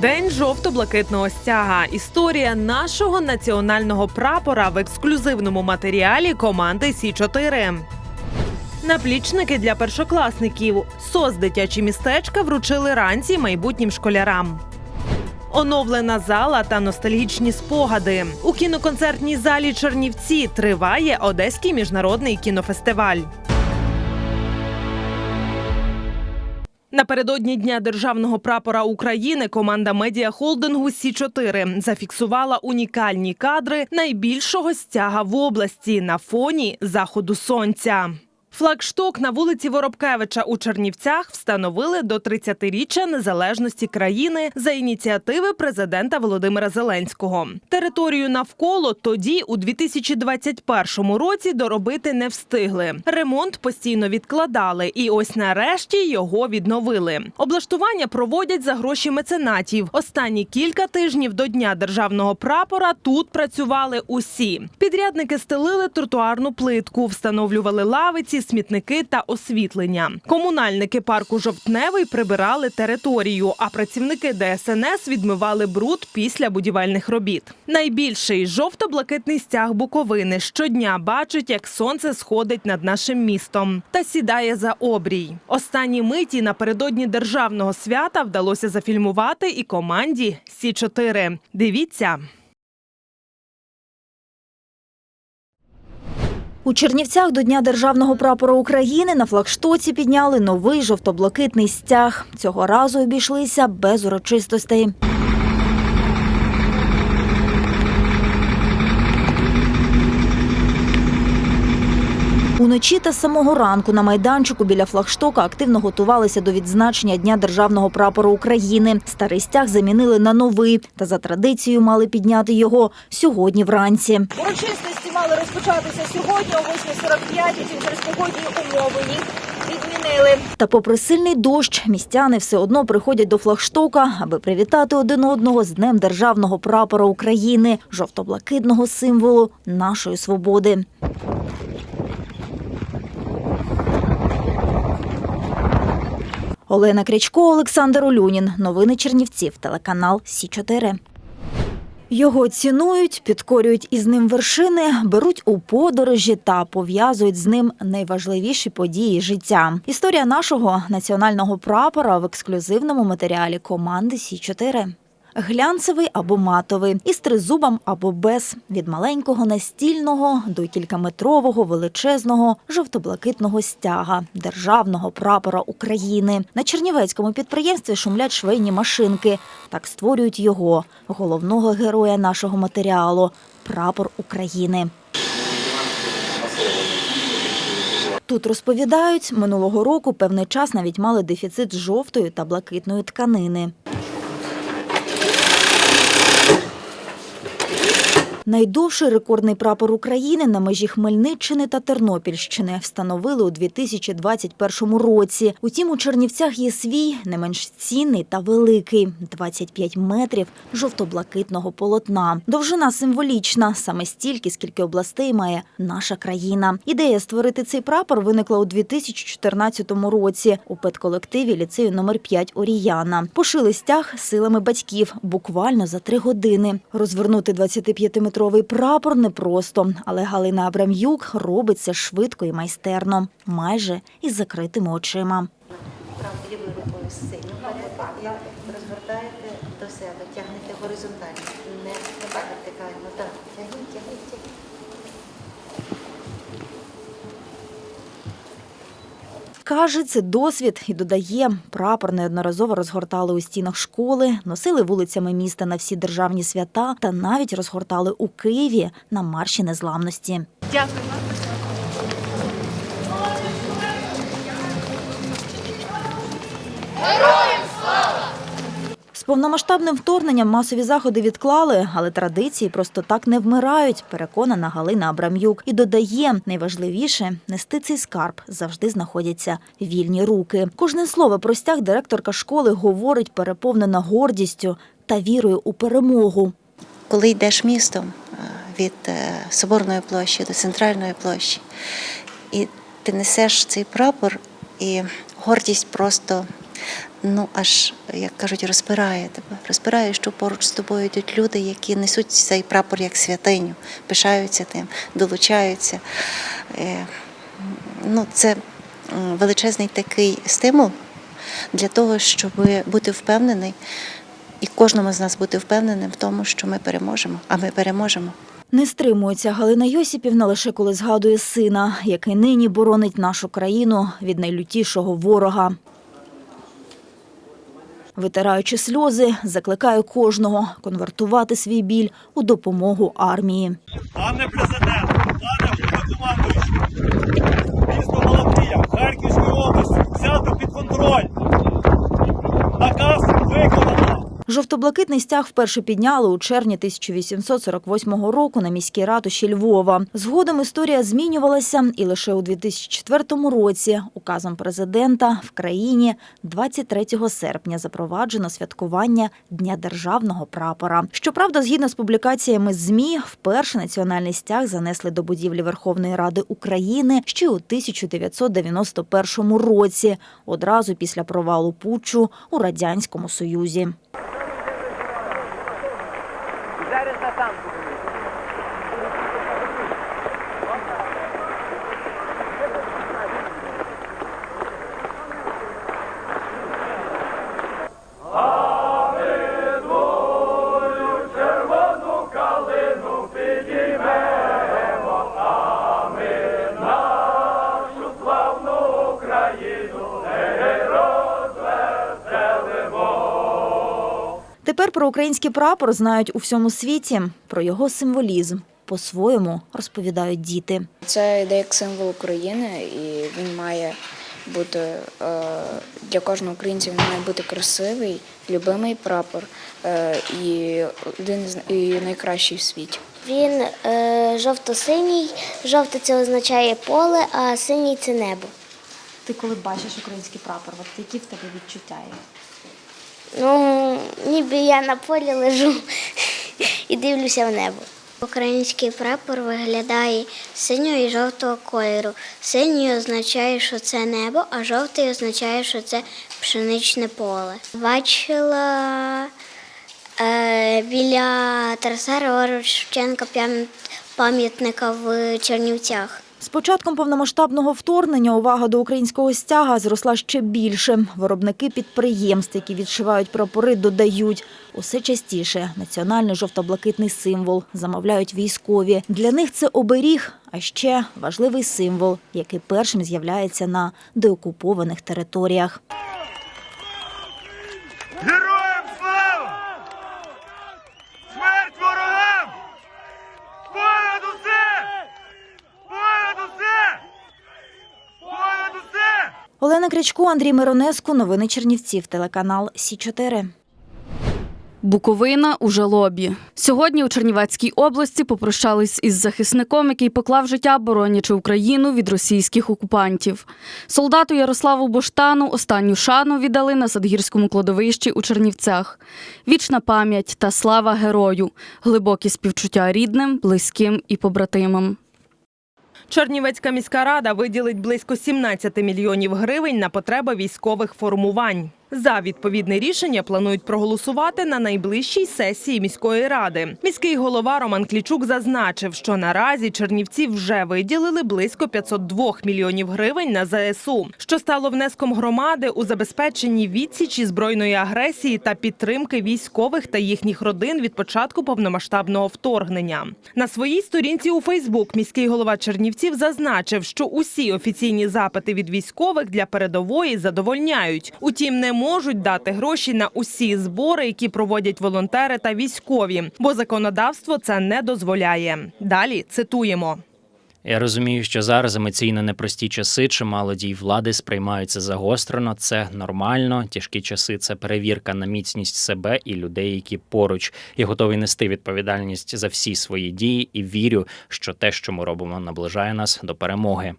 День жовто-блакитного стяга. Історія нашого національного прапора в ексклюзивному матеріалі команди Сі 4 Наплічники для першокласників. СОС дитячі містечка вручили ранці майбутнім школярам. Оновлена зала та ностальгічні спогади. У кіноконцертній залі Чернівці триває Одеський міжнародний кінофестиваль. Напередодні дня державного прапора України команда медіахолдингу Сі 4 зафіксувала унікальні кадри найбільшого стяга в області на фоні заходу сонця. Флагшток на вулиці Воробкевича у Чернівцях встановили до 30-річчя незалежності країни за ініціативи президента Володимира Зеленського. Територію навколо тоді, у 2021 році, доробити не встигли. Ремонт постійно відкладали, і ось нарешті його відновили. Облаштування проводять за гроші меценатів. Останні кілька тижнів до дня державного прапора тут працювали усі. Підрядники стелили тротуарну плитку, встановлювали лавиці, смітники та освітлення. Комунальники парку Жовтневий прибирали територію, а працівники ДСНС відмивали бруд після будівельних робіт. Найбільший жовто-блакитний стяг Буковини щодня бачить, як сонце сходить над нашим містом та сідає за обрій. Останні миті напередодні державного свята вдалося зафільмувати і команді Сі 4 Дивіться. У Чернівцях до Дня державного прапора України на флагштоці підняли новий жовто-блакитний стяг. Цього разу обійшлися без урочистостей. Уночі та з самого ранку на майданчику біля флагштока активно готувалися до відзначення Дня державного прапора України. Старий стяг замінили на новий та за традицією мали підняти його сьогодні вранці. Урочистості мали розпочатися сьогодні о 8.45, і через погодні умови їх відмінили. Та попри сильний дощ, містяни все одно приходять до флагштока, аби привітати один одного з Днем державного прапора України, жовто-блакитного символу нашої свободи. Олена Крячко, Олександр Олюнін. Новини Чернівців. Телеканал Сі 4 його цінують, підкорюють із ним вершини, беруть у подорожі та пов'язують з ним найважливіші події життя. Історія нашого національного прапора в ексклюзивному матеріалі команди Сі 4 Глянцевий або матовий, із тризубом або без, від маленького настільного до кількаметрового величезного жовто-блакитного стяга державного прапора України. На чернівецькому підприємстві шумлять швейні машинки. Так створюють його, головного героя нашого матеріалу прапор України. Тут розповідають, минулого року певний час навіть мали дефіцит жовтої та блакитної тканини. Найдовший рекордний прапор України на межі Хмельниччини та Тернопільщини встановили у 2021 році. Утім, у Чернівцях є свій не менш цінний та великий 25 метрів жовто-блакитного полотна. Довжина символічна, саме стільки, скільки областей має наша країна. Ідея створити цей прапор виникла у 2014 році у педколективі ліцею номер 5 Оріяна. Пошили стяг силами батьків буквально за три години. Розвернути 25-метровий прапор непросто, але Галина Абрам'юк робить це швидко і майстерно, майже із закритими очима. Лівою рукою синю, розвертаєте до себе, тягнете горизонтально, не, вертикально. Так, тягніть, тягніть, тягніть. Каже, це досвід і додає, прапор неодноразово розгортали у стінах школи, носили вулицями міста на всі державні свята та навіть розгортали у Києві на марші незламності. З повномасштабним вторгненням масові заходи відклали, але традиції просто так не вмирають, переконана Галина Абрам'юк. І додає, найважливіше нести цей скарб завжди знаходяться вільні руки. Кожне слово про стяг директорка школи говорить переповнена гордістю та вірою у перемогу. Коли йдеш містом е, від е, Соборної площі до центральної площі, і ти несеш цей прапор, і гордість просто ну аж як кажуть, розпирає тебе. Розпирає, що поруч з тобою йдуть люди, які несуть цей прапор як святиню, пишаються тим, долучаються. Е, Ну, це величезний такий стимул для того, щоб бути впевнений, і кожному з нас бути впевненим в тому, що ми переможемо, а ми переможемо. Не стримується Галина Йосипівна лише коли згадує сина, який нині боронить нашу країну від найлютішого ворога. Витираючи сльози, закликаю кожного конвертувати свій біль у допомогу армії. Пане президент, пане головнокомандуючий, місто Малатия, Харківської області Жовто-блакитний стяг вперше підняли у червні 1848 року на міській ратуші Львова. Згодом історія змінювалася, і лише у 2004 році указом президента в країні 23 серпня запроваджено святкування Дня державного прапора. Щоправда, згідно з публікаціями ЗМІ, вперше національний стяг занесли до будівлі Верховної Ради України ще у 1991 році, одразу після провалу путчу у радянському союзі. Santos. Тепер про український прапор знають у всьому світі. Про його символізм по-своєму розповідають діти. Це йде як символ України, і він має бути е, для кожного українця. Він має бути красивий, любимий прапор е, і один з і найкращий в світі. Він е, жовто-синій. Жовте це означає поле, а синій це небо. Ти коли бачиш український прапор, от які в тебе відчуття є? Ну, ніби я на полі лежу і дивлюся в небо. Український прапор виглядає синього і жовтого кольору. Синій означає, що це небо, а жовтий означає, що це пшеничне поле. Бачила е, біля Тараса Шевченка пам'ятника в Чернівцях. З початком повномасштабного вторгнення увага до українського стяга зросла ще більше. Виробники підприємств, які відшивають прапори, додають усе частіше національний жовто-блакитний символ замовляють військові. Для них це оберіг, а ще важливий символ, який першим з'являється на деокупованих територіях. Героям слава! Смерть ворогам! Понад усе! Понад усе! Понад усе! Олена Крячко, Андрій Миронеску. Новини Чернівців. Телеканал Сі 4 Буковина у жалобі. Сьогодні у Чернівецькій області попрощались із захисником, який поклав життя, боронячи Україну від російських окупантів. Солдату Ярославу Боштану останню шану віддали на Садгірському кладовищі у Чернівцях. Вічна пам'ять та слава герою, глибокі співчуття рідним, близьким і побратимам. Чернівецька міська рада виділить близько 17 мільйонів гривень на потреби військових формувань. За відповідне рішення планують проголосувати на найближчій сесії міської ради. Міський голова Роман Клічук зазначив, що наразі Чернівці вже виділили близько 502 мільйонів гривень на ЗСУ, що стало внеском громади у забезпеченні відсічі збройної агресії та підтримки військових та їхніх родин від початку повномасштабного вторгнення. На своїй сторінці у Фейсбук міський голова Чернівців зазначив, що усі офіційні запити від військових для передової задовольняють. Утім, не можуть дати гроші на усі збори, які проводять волонтери та військові, бо законодавство це не дозволяє. Далі цитуємо. Я розумію, що зараз емоційно непрості часи, чимало дій влади сприймаються загострено. Це нормально. Тяжкі часи це перевірка на міцність себе і людей, які поруч. Я готовий нести відповідальність за всі свої дії і вірю, що те, що ми робимо, наближає нас до перемоги.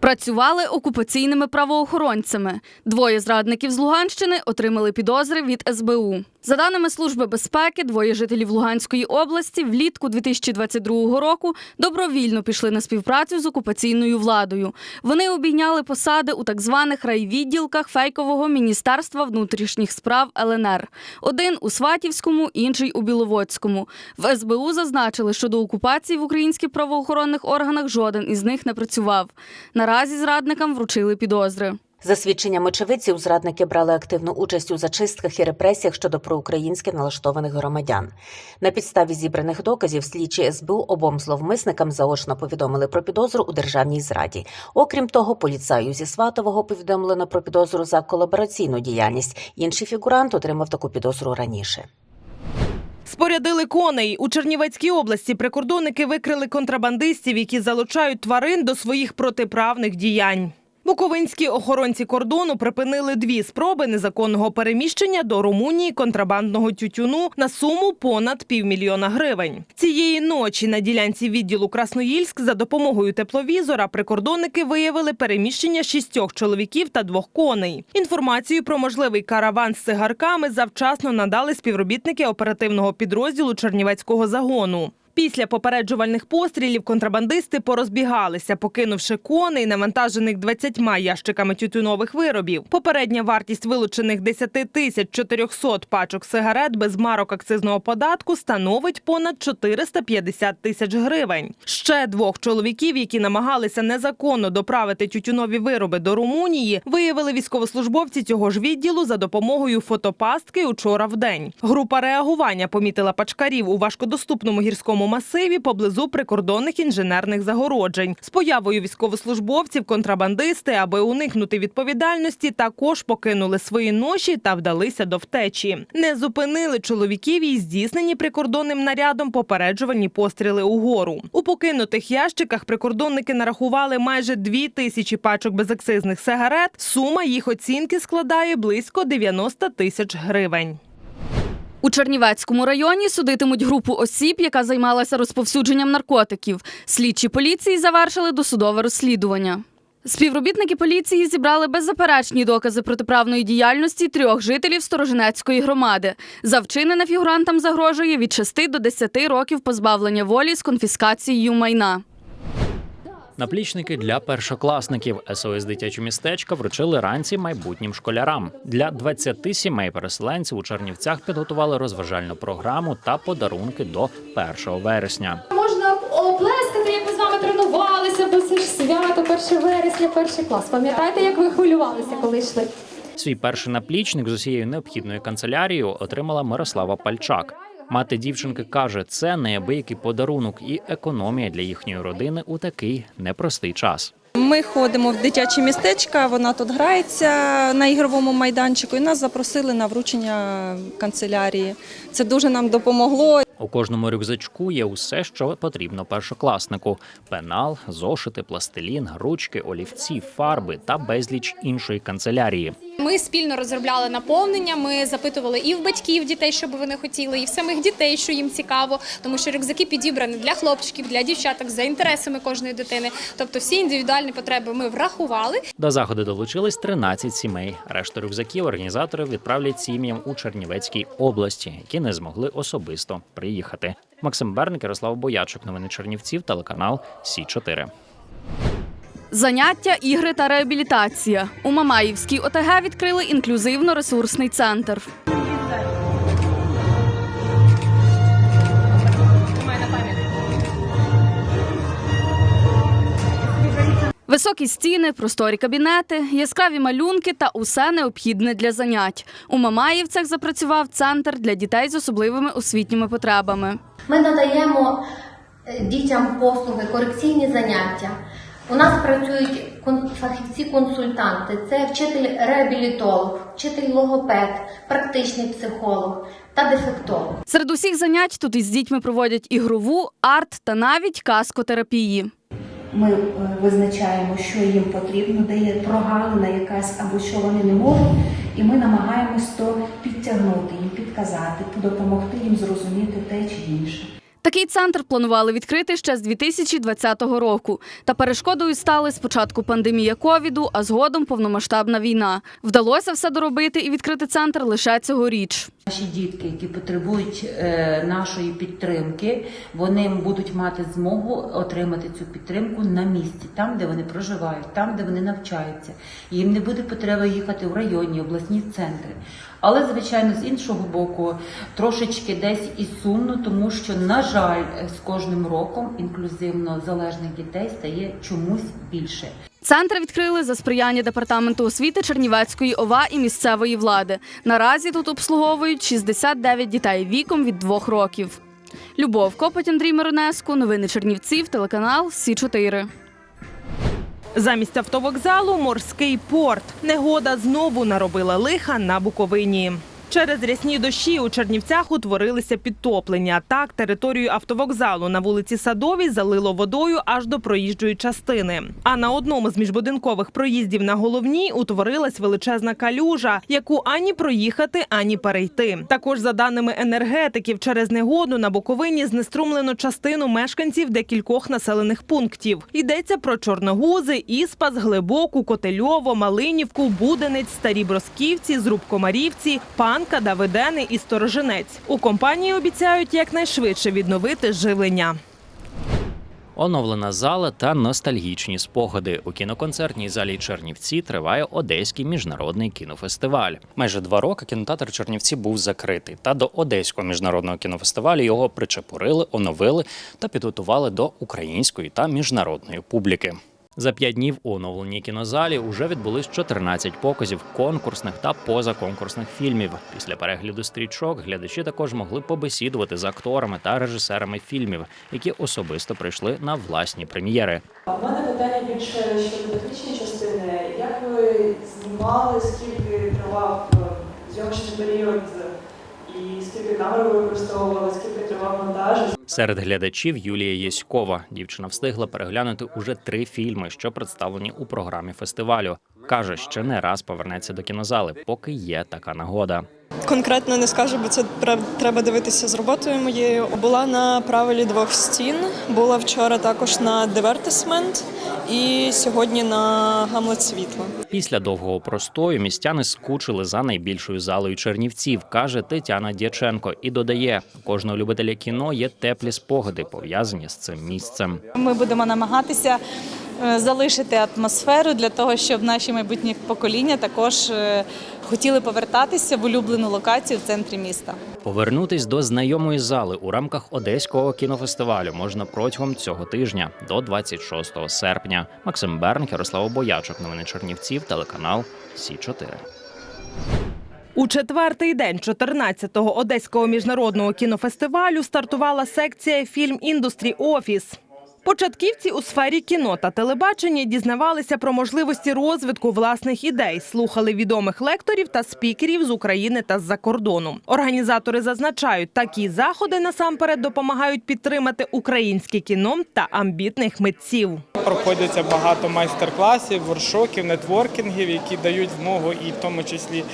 Працювали окупаційними правоохоронцями. Двоє зрадників з Луганщини отримали підозри від СБУ. За даними Служби безпеки, двоє жителів Луганської області влітку 2022 року добровільно пішли на співпрацю з окупаційною владою. Вони обійняли посади у так званих райвідділках фейкового міністерства внутрішніх справ ЛНР. Один у Сватівському, інший у Біловодському. В СБУ зазначили, що до окупації в українських правоохоронних органах жоден із них не працював. Наразі зрадникам вручили підозри. За свідченням очевидців, зрадники брали активну участь у зачистках і репресіях щодо проукраїнськи налаштованих громадян. На підставі зібраних доказів слідчі СБУ обом зловмисникам заочно повідомили про підозру у державній зраді. Окрім того, поліцаю зі Сватового повідомлено про підозру за колабораційну діяльність. Інший фігурант отримав таку підозру раніше. Спорядили коней у Чернівецькій області. Прикордонники викрили контрабандистів, які залучають тварин до своїх протиправних діянь. Буковинські охоронці кордону припинили дві спроби незаконного переміщення до Румунії контрабандного тютюну на суму понад півмільйона гривень. Цієї ночі на ділянці відділу Красноїльськ за допомогою тепловізора прикордонники виявили переміщення шістьох чоловіків та двох коней. Інформацію про можливий караван з цигарками завчасно надали співробітники оперативного підрозділу Чернівецького загону. Після попереджувальних пострілів контрабандисти порозбігалися, покинувши коней, навантажених 20 ящиками тютюнових виробів. Попередня вартість вилучених 10 тисяч 400 пачок сигарет без марок акцизного податку становить понад 450 тисяч гривень. Ще двох чоловіків, які намагалися незаконно доправити тютюнові вироби до Румунії, виявили військовослужбовці цього ж відділу за допомогою фотопастки учора в день. Група реагування помітила пачкарів у важкодоступному гірському масиві поблизу прикордонних інженерних загороджень. З появою військовослужбовців контрабандисти, аби уникнути відповідальності, також покинули свої ноші та вдалися до втечі. Не зупинили чоловіків і здійснені прикордонним нарядом попереджувальні постріли угору. У покинутих ящиках прикордонники нарахували майже дві тисячі пачок безакцизних сигарет. Сума їх оцінки складає близько 90 тисяч гривень. У Чернівецькому районі судитимуть групу осіб, яка займалася розповсюдженням наркотиків. Слідчі поліції завершили досудове розслідування. Співробітники поліції зібрали беззаперечні докази протиправної діяльності трьох жителів Сторожинецької громади. За вчинене фігурантам загрожує від 6 до 10 років позбавлення волі з конфіскацією майна. Наплічники для першокласників СОС дитячі містечка вручили ранці майбутнім школярам. Для 20 сімей переселенців у Чернівцях підготували розважальну програму та подарунки до 1 вересня. Можна оплескати, як ми з вами тренувалися, бо це ж свято 1 вересня, перший клас. Пам'ятаєте, як ви хвилювалися, коли йшли? Свій перший наплічник з усією необхідною канцелярією отримала Мирослава Пальчак. Мати дівчинки каже, це неабиякий подарунок і економія для їхньої родини у такий непростий час. Ми ходимо в дитячі містечка, вона тут грається на ігровому майданчику, і нас запросили на вручення канцелярії. Це дуже нам допомогло. У кожному рюкзачку є усе, що потрібно першокласнику: пенал, зошити, пластилін, ручки, олівці, фарби та безліч іншої канцелярії. Ми спільно розробляли наповнення. Ми запитували і в батьків дітей, що би вони хотіли, і в самих дітей, що їм цікаво, тому що рюкзаки підібрані для хлопчиків, для дівчаток за інтересами кожної дитини. Тобто всі індивідуальні потреби ми врахували. До заходу долучились 13 сімей. Решту рюкзаків організатори відправлять сім'ям у Чернівецькій області, які не змогли особисто приїхати. Максим Берник, Ярослав Боячук, новини Чернівців, телеканал Сі 4 Заняття, ігри та реабілітація. У Мамаївській ОТГ відкрили інклюзивно-ресурсний центр. Високі стіни, просторі кабінети, яскраві малюнки та усе необхідне для занять. У Мамаївцях запрацював центр для дітей з особливими освітніми потребами. Ми надаємо е, дітям послуги, корекційні заняття. У нас працюють кон- фахівці-консультанти, це вчитель-реабілітолог, вчитель логопед, практичний психолог та дефектолог. Серед усіх занять тут із дітьми проводять ігрову, арт та навіть каскотерапії. Ми е, визначаємо, що їм потрібно, де є прогалина якась або що вони не можуть, і ми намагаємось то підтягнути їм, підказати, допомогти їм зрозуміти те чи інше. Такий центр планували відкрити ще з 2020 року. Та перешкодою стали спочатку пандемія ковіду, а згодом повномасштабна війна. Вдалося все доробити і відкрити центр лише цьогоріч. Наші дітки, які потребують е, нашої підтримки, вони будуть мати змогу отримати цю підтримку на місці, там, де вони проживають, там, де вони навчаються. Їм не буде потреби їхати в районні, обласні центри. Але, звичайно, з іншого боку, трошечки десь і сумно, тому що, на жаль, з кожним роком інклюзивно залежних дітей стає чомусь більше. Центр відкрили за сприяння департаменту освіти Чернівецької ОВА і місцевої влади. Наразі тут обслуговують 69 дітей віком від двох років. Любов Копоть, Андрій Миронеску. Новини Чернівців. Телеканал Сі 4 Замість автовокзалу морський порт. Негода знову наробила лиха на Буковині. Через рясні дощі у Чернівцях утворилися підтоплення. Так, територію автовокзалу на вулиці Садовій залило водою аж до проїжджої частини. А на одному з міжбудинкових проїздів на головній утворилась величезна калюжа, яку ані проїхати, ані перейти. Також, за даними енергетиків, через негоду на Буковині знеструмлено частину мешканців декількох населених пунктів. Йдеться про Чорногузи, Іспас, Глибоку, Котельово, Малинівку, Буденець, Старі Бросківці, Зрубкомарівці, Панка, Давидени і Сторожинець. У компанії обіцяють якнайшвидше відновити живлення. Оновлена зала та ностальгічні спогади у кіноконцертній залі Чернівці триває Одеський міжнародний кінофестиваль. Майже два роки кінотеатр Чернівці був закритий. Та до Одеського міжнародного кінофестивалю його причепурили, оновили та підготували до української та міжнародної публіки. За п'ять днів у оновленій кінозалі уже відбулись 14 показів конкурсних та позаконкурсних фільмів. Після перегляду стрічок глядачі також могли побесідувати з акторами та режисерами фільмів, які особисто прийшли на власні прем'єри. У мене питання більше щодо технічної частини. Як ви знімали, скільки тривав е, зйомочний період, і скільки камер ви використовували, скільки тривав монтаж? Серед глядачів Юлія Єськова. Дівчина встигла переглянути уже три фільми, що представлені у програмі фестивалю. Каже, ще не раз повернеться до кінозали, поки є така нагода. Конкретно не скажу, бо це треба дивитися з роботою моєю. Була на правилі двох стін. Була вчора також на дивертисмент і сьогодні на гамлет світла. Після довгого простою містяни скучили за найбільшою залою Чернівців, каже Тетяна Дяченко, і додає: у кожного любителя кіно є теплі спогади, пов'язані з цим місцем. Ми будемо намагатися залишити атмосферу для того, щоб наші майбутні покоління також е, хотіли повертатися в улюблену локацію в центрі міста. Повернутись до знайомої зали у рамках Одеського кінофестивалю можна протягом цього тижня до 26 серпня. Максим Берн, Ярослав Боячок. Новини Чернівців, телеканал Сі 4 У четвертий день 14-го Одеського міжнародного кінофестивалю стартувала секція Фільм Індустрі Офіс. Початківці у сфері кіно та телебачення дізнавалися про можливості розвитку власних ідей, слухали відомих лекторів та спікерів з України та з-за кордону. Організатори зазначають, такі заходи насамперед допомагають підтримати українське кіно та амбітних митців. Проходяться багато майстер-класів, воркшопів, нетворкінгів, які дають змогу і в тому числі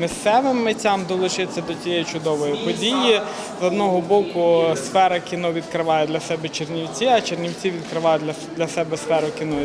місцевим митцям долучитися до тієї чудової події. З одного боку, сфера кіно відкриває для себе Чернівці, а Чернівці відкривають для, для себе сферу кіно.